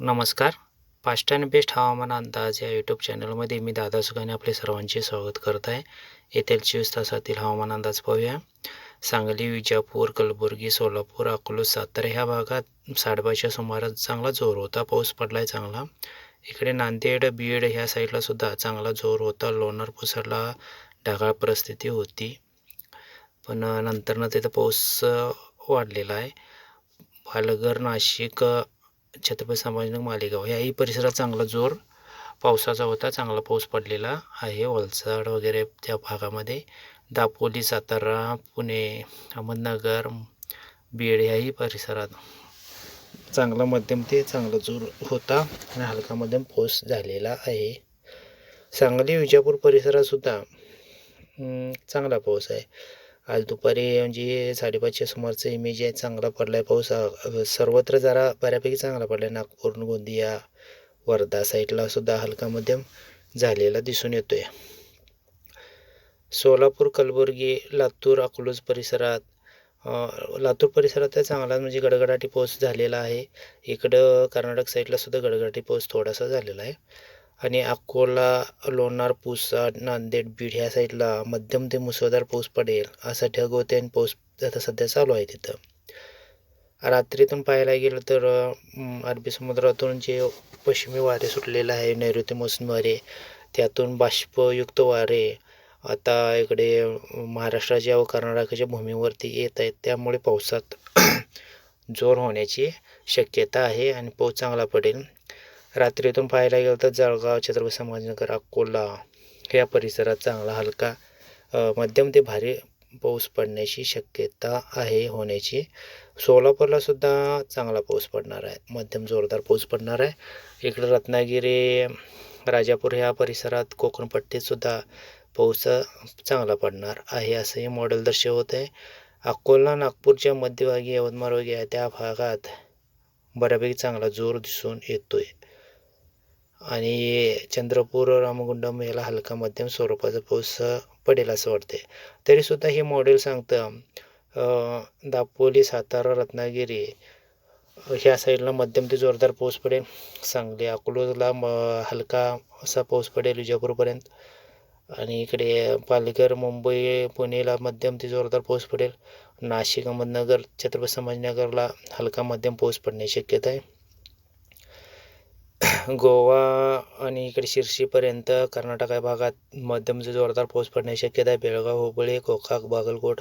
नमस्कार. Fast and best हवामान अंदाज या यूट्यूब चॅनलमध्ये मी दादा सुखाने आपले सर्वांचे स्वागत करत आहे. येथील चोवीस तासातील हवामान अंदाज पाहूया. सांगली विजापूर कलबुर्गी सोलापूर अकोला सातारा ह्या भागात साडेपाचच्या सुमारास चांगला जोर होता. पाऊस पडला आहे चांगला. इकडे नांदेड बीड ह्या साईडला सुद्धा चांगला जोर होता. लोणार पुसरला ढगाळ परिस्थिती होती. पण नंतरनं तिथं पाऊस वाढलेला आहे. पालघर नाशिक छत्रपती संभाजीनगर मालेगाव. याही परिसरात चांगला जोर पावसाचा होता. चांगला पाऊस पडलेला आहे. वलसाड वगैरे त्या भागामध्ये दापोली सातारा पुणे अहमदनगर बीड याही परिसरात चांगला मध्यम ते चांगला जोर होता आणि हलका मध्यम पाऊस झालेला आहे. सांगली विजापूर परिसरातसुद्धा चांगला पाऊस आहे. आज दुपारी म्हणजे साडेपाचच्या सुमारचा इमेज आहे चांगला पडला आहे पाऊस सर्वत्र जरा बऱ्यापैकी चांगला पडला आहे नागपूर गोंदिया वर्धा साईडला सुद्धा हलका मध्यम झालेला दिसून येतोय. सोलापूर कलबुर्गी लातूर अकलूज परिसरात लातूर परिसरात तर चांगला म्हणजे गडगडाटी पाऊस झालेला आहे. इकडं कर्नाटक साईडला सुद्धा गडगडाटी पाऊस थोडासा झालेला आहे. आणि अकोला लोणार पुसद नांदेड बीड ह्या साईडला मध्यम ते मुसळधार पाऊस पडेल असा ढगवते होते आणि पाऊस आता सध्या चालू आहे तिथं. रात्रीतून पाहायला गेलं तर अरबी समुद्रातून जे पश्चिमी वारे सुटलेलं आहे नैऋत्य मोसमी वारे त्यातून बाष्पयुक्त वारे आता इकडे महाराष्ट्राच्या व कर्नाटकाच्या भूमीवरती येत आहेत त्यामुळे पावसात जोर होण्याची शक्यता आहे आणि पाऊस चांगला पडेल. रात्रीतून पाहायला गेलं तर जळगाव छत्रपती संभाजीनगर अकोला या परिसरात चांगला हलका मध्यम ते भारी पाऊस पडण्याची शक्यता आहे होण्याची. सोलापूरला सुद्धा चांगला पाऊस पडणार आहे. मध्यम जोरदार पाऊस पडणार आहे. इकडं रत्नागिरी राजापूर ह्या परिसरात कोकणपट्टीतसुद्धा पाऊस चांगला पडणार आहे असं हे मॉडेल दर्शवत आहे अकोला नागपूरच्या मध्यभागी यवतमाळ वगैरे त्या भागात बऱ्यापैकी चांगला जोर दिसून येतोय. आणि चंद्रपूर रामगुंडम याला हलका मध्यम स्वरूपाचा पाऊस पडेल असं वाटते तरीसुद्धा हे मॉडेल सांगतं दापोली सातारा रत्नागिरी ह्या साईडला मध्यम ते जोरदार पाऊस पडेल. सांगली अकलूजला म हलका असा पाऊस पडेल विजापूरपर्यंत. आणि इकडे पालघर मुंबई पुणेला मध्यम ते जोरदार पाऊस पडेल. नाशिक अहमदनगर छत्रपती संभाजीनगरला हलका मध्यम पाऊस पडण्याची शक्यता आहे. गोवा आणि इकडे शिर्शीपर्यंत कर्नाटक या भागात मध्यम ते जोरदार पाऊस पडण्याची शक्यता आहे. बेळगाव हुबळी गोकाक बागलकोट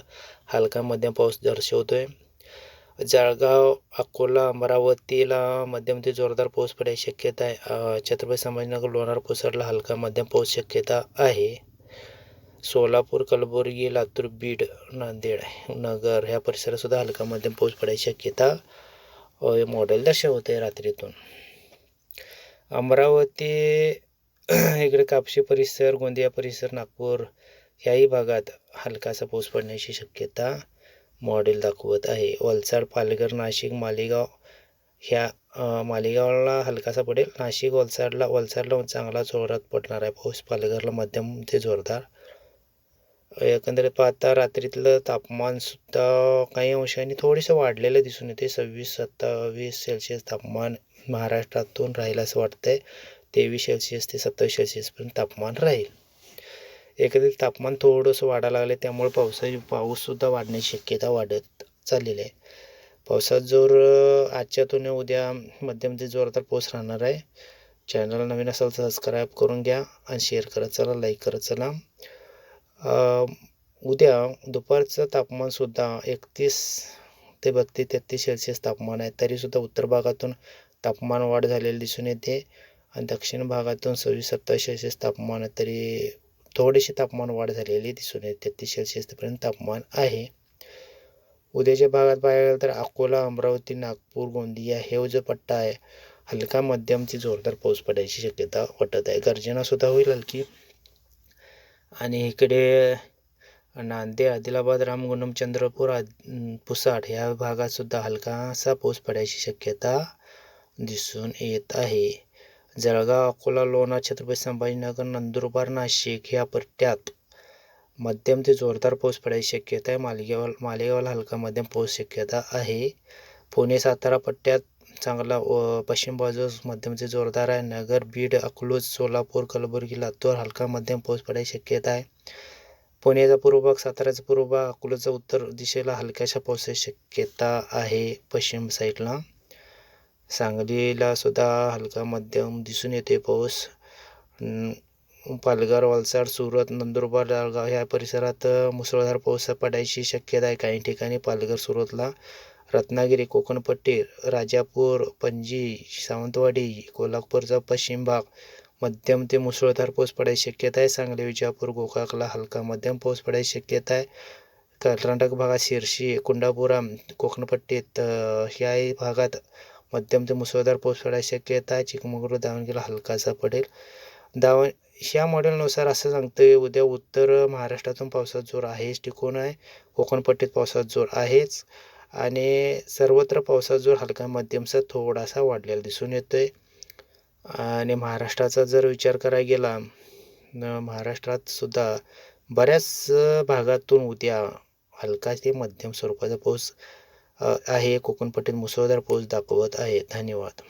हलका मध्यम पाऊस दर्शवतोय. जळगाव अकोला अमरावतीला मध्यम ते जोरदार पाऊस पडायची शक्यता आहे. छत्रपती संभाजीनगर लोणार कोसरला हलका मध्यम पाऊस शक्यता आहे. सोलापूर कलबुर्गी लातूर बीड नांदेड नगर ह्या परिसरातसुद्धा हलका मध्यम पाऊस पडायची शक्यता मॉडेल दर्शवते रात्रीतून. अमरावती इकडे कापशी परिसर गोंदिया परिसर नागपूर याही भागात हलकासा पाऊस पडण्याची शक्यता मॉडेल दाखवत आहे. वलसाड पालघर नाशिक मालेगाव ह्या मालेगावला हलकासा पडेल. नाशिक वलसाडला वलसाडला चांगला जोरात पडणार आहे पाऊस पालघरला मध्यम ते जोरदार एकंदरीत पाहता रात्रीतलं तापमानसुद्धा काही अंशांनी थोडेसं वाढलेलं दिसून येते सव्वीस सत्तावीस सेल्सिअस तापमान महाराष्ट्रातून राहील असं वाटतंय. तेवीस सेल्सिअस ते सत्तावीस सेल्सिअसपर्यंत तापमान राहील. एकंदरीत तापमान थोडंसं वाढायला लागले त्यामुळे पावसाची पाऊससुद्धा वाढण्याची शक्यता वाढत चाललेली आहे. पावसात जोर आजच्या तुलनेत उद्या मध्यमध्ये जोरदार पाऊस राहणार आहे. चॅनल नवीन असाल तर सबस्क्राईब करून घ्या आणि शेअर करत चला लाईक करत चला. उद्या दुपारचं तापमानसुद्धा एकतीस ते बत्तीस तेहतीस सेल्सिअस तापमान आहे. तरीसुद्धा उत्तर भागातून तापमान वाढ झालेली दिसून येते आणि दक्षिण भागातून सव्वीस सत्तावीस सेल्सिअस तापमान आहे. तरी थोडीशी तापमान वाढ झालेली दिसून येते. तेहतीस सेल्सिअसपर्यंत तापमान आहे. उद्याच्या भागात पाहायला गेलं तर अकोला अमरावती नागपूर गोंदिया हे जो पट्टा आहे. हलका मध्यम जोरदार पाऊस पडायची शक्यता वाटत आहे. गर्जनासुद्धा होईल हलकी. आणि इकडे नांदेड आदिलाबाद रामगुंडम चंद्रपूर आद पुसाड ह्या भागातसुद्धा हलकासा पाऊस पडायची शक्यता दिसून येत आहे. जळगाव अकोला लोणार छत्रपती संभाजीनगर नंदुरबार नाशिक ह्या पट्ट्यात मध्यम ते जोरदार पाऊस पडायची शक्यता आहे. मालेगाव मालेगावला हलका मध्यम पाऊस शक्यता आहे. पुणे सातारा पट्ट्यात चांगला व पश्चिम बाजूस मध्यम ते जोरदार आहे. नगर बीड अकलूज सोलापूर कलबुर्गी लातूर हलका मध्यम पाऊस पडायची शक्यता आहे. पुण्याचा पूर्व भाग साताऱ्याचा पूर्व भाग अकोल्याचा उत्तर दिशेला हलक्याशा पावसाची शक्यता आहे पश्चिम साईडला. सांगलीला सुद्धा हलका मध्यम दिसून येते पाऊस. पालघर वलसाड सुरत नंदुरबार जळगाव ह्या परिसरात मुसळधार पाऊस पडायची शक्यता आहे. काही ठिकाणी पालघर सुरतला रत्नागिरी कोकणपट्टी राजापूर पणजी सावंतवाडी कोल्हापूरचा पश्चिम भाग मध्यम ते मुसळधार पाऊस पडायची शक्यता आहे. सांगली विजापूर गोकाकला हलका मध्यम पाऊस पडायची शक्यता आहे. कर्नाटक भागात शिर्शी कुंडापुराम कोकणपट्टीत ह्या भागात मध्यम ते मुसळधार पाऊस पडायची शक्यता आहे. चिकमंगळूर दावणगिरीला हलकासा पडेल. दाव ह्या मॉडेलनुसार असं सांगतंय उद्या उत्तर महाराष्ट्रातून पावसाचा जोर आहेच टिकून आहे. कोकणपट्टीत पावसाचा जोर आहेच. आणि सर्वत्र पावसाचा जोर हलका मध्यमचा थोडासा वाढलेला दिसून येतो आहे आणि महाराष्ट्राचा जर विचार करायला गेला महाराष्ट्रात सुद्धा बऱ्याच भागातून उद्या हलका ते मध्यम स्वरूपाचा पाऊस आहे. कोकणपट्टीत मुसळधार पाऊस दाखवत आहे. धन्यवाद.